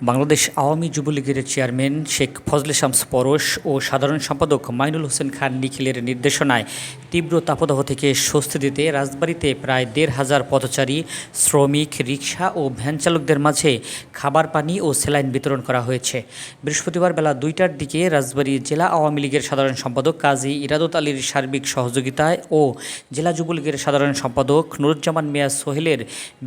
বাংলাদেশ আওয়ামী যুবলীগের চেয়ারম্যান শেখ ফজলে শামস পরশ ও সাধারণ সম্পাদক মাইনুল হোসেন খান নিখিলের নির্দেশনায় তীব্র তাপদাহ থেকে স্বস্তি দিতে রাজবাড়িতে প্রায় দেড় হাজার পথচারী, শ্রমিক রিক্সা ও ভ্যান চালকদের মাঝে খাবার, পানি ও স্যালাইন বিতরণ করা হয়েছে। বৃহস্পতিবার বেলা দুইটার দিকে রাজবাড়ী জেলা আওয়ামী লীগের সাধারণ সম্পাদক কাজী ইরাদত আলীর সার্বিক সহযোগিতায় ও জেলা যুবলীগের সাধারণ সম্পাদক নুরুজ্জামান মিয়া সোহেলের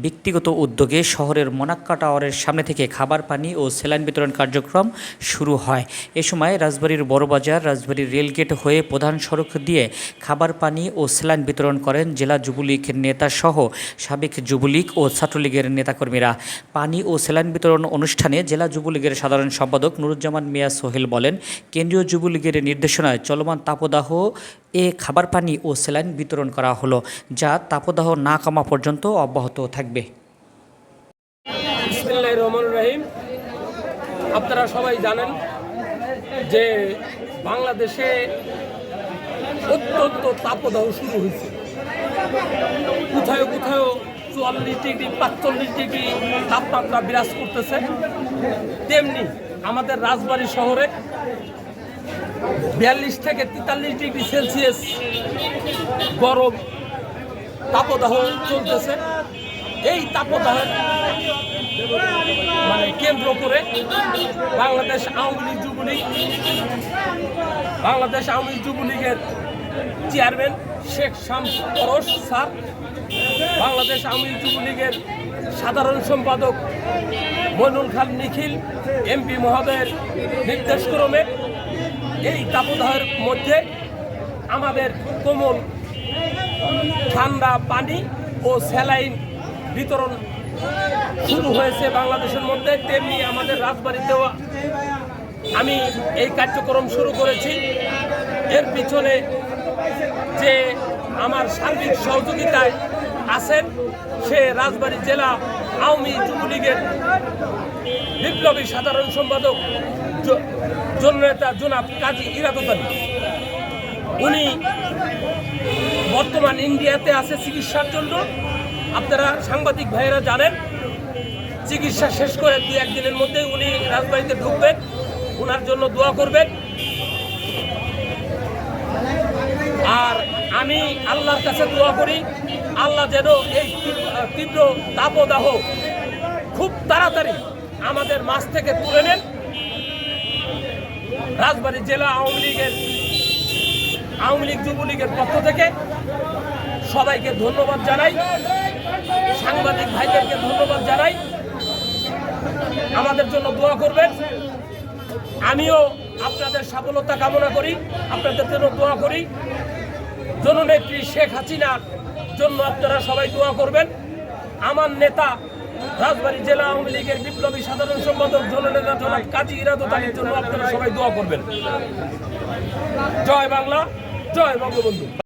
ব্যক্তিগত উদ্যোগে শহরের মোনাক্কা টাওয়ারের সামনে থেকে খাবার, পানি ও স্যালাইন বিতরণ কার্যক্রম শুরু হয়। এ সময় রাজবাড়ির বড়বাজার রাজবাড়ীর রেলগেট হয়ে প্রধান সড়ক দিয়ে খাবার পানি ও স্যালাইন বিতরণ করেন জেলা যুবলীগ নেতা সহ সাবেক যুবলীগ ও ছাত্রলীগের নেতাকর্মীরা। পানি ও স্যালাইন বিতরণ অনুষ্ঠানে জেলা যুবলীগের সাধারণ সম্পাদক নুরুজ্জামান মিয়া সোহেল বলেন, কেন্দ্রীয় যুবলীগের নির্দেশনায় চলমান তাপদাহ এ খাবার পানি ও স্যালাইন বিতরণ করা হলো, যা তাপদাহ না কমা পর্যন্ত অব্যাহত থাকবে। আপনারা সবাই জানেন যে বাংলাদেশে অত্যন্ত তাপদাহ শুরু হয়েছে। কোথায় কোথায় চুয়াল্লিশ ডিগ্রি, পাঁচচল্লিশ ডিগ্রি তাপমাত্রা বিরাজ করতেছে। তেমনি আমাদের রাজবাড়ী শহরে বিয়াল্লিশ থেকে তেতাল্লিশ ডিগ্রি সেলসিয়াস গরম তাপদাহ চলতেছে। এই তাপদাহের মানে কেন্দ্র করে বাংলাদেশ আওয়ামী লীগ যুবলীগ, বাংলাদেশ আওয়ামী লীগ যুবলীগের চেয়ারম্যান শেখ শামস স্যার। বাংলাদেশ আওয়ামী লীগ যুবলীগের সাধারণ সম্পাদক মইনুল খান নিখিল, এমপি মহোদয়ের নির্দেশক্রমে এই তাপদাহের মধ্যে আমাদের কোমল ঠান্ডা পানি ও স্যালাইন বিতরণ শুরু হয়েছে বাংলাদেশের মধ্যে। তেমনি আমাদের রাজবাড়িতেও আমি এই কার্যক্রম শুরু করেছি। এর পিছনে আমার সার্বিক সহযোগিতায় আছেন সে রাজবাড়ী জেলা আওয়ামী যুবলীগের বিপ্লবী সাধারণ সম্পাদক জননেতা জনাব কাজী ইরাদত উনি বর্তমান ইন্ডিয়াতে আছে চিকিৎসার জন্য। আপনারা সাংবাদিক ভাইয়েরা জানেন, চিকিৎসা শেষ করে দু, একদিনের মধ্যে উনি রাজবাড়িতে ঢুকবেন। ওনার জন্য দোয়া করবেন। আর আমি আল্লাহর কাছে দোয়া করি। আল্লাহ যেন এই তীব্র- তাপদাহ খুব তাড়াতাড়ি আমাদের মাছ থেকে তুলে নেন। রাজবাড়ী জেলা আওয়ামী লীগের, আওয়ামী লীগ যুবলীগের পক্ষ থেকে সবাইকে ধন্যবাদ জানাই। সাংবাদিক ভাইদেরকে ধন্যবাদ জানাই। আমাদের জন্য দোয়া করবেন। আমিও আপনাদের সফলতা কামনা করি। আপনাদের জন্য দোয়া করি। জননেত্রী শেখ হাসিনার জন্য আপনারা সবাই দোয়া করবেন। আমার নেতা রাজবাড়ী জেলা আওয়ামী লীগের বিপ্লবী সাধারণ সম্পাদক, জননেতা জনাব কাজী ইরাদত জন্য আপনারা সবাই দোয়া করবেন। জয় বাংলা, জয় বঙ্গবন্ধু।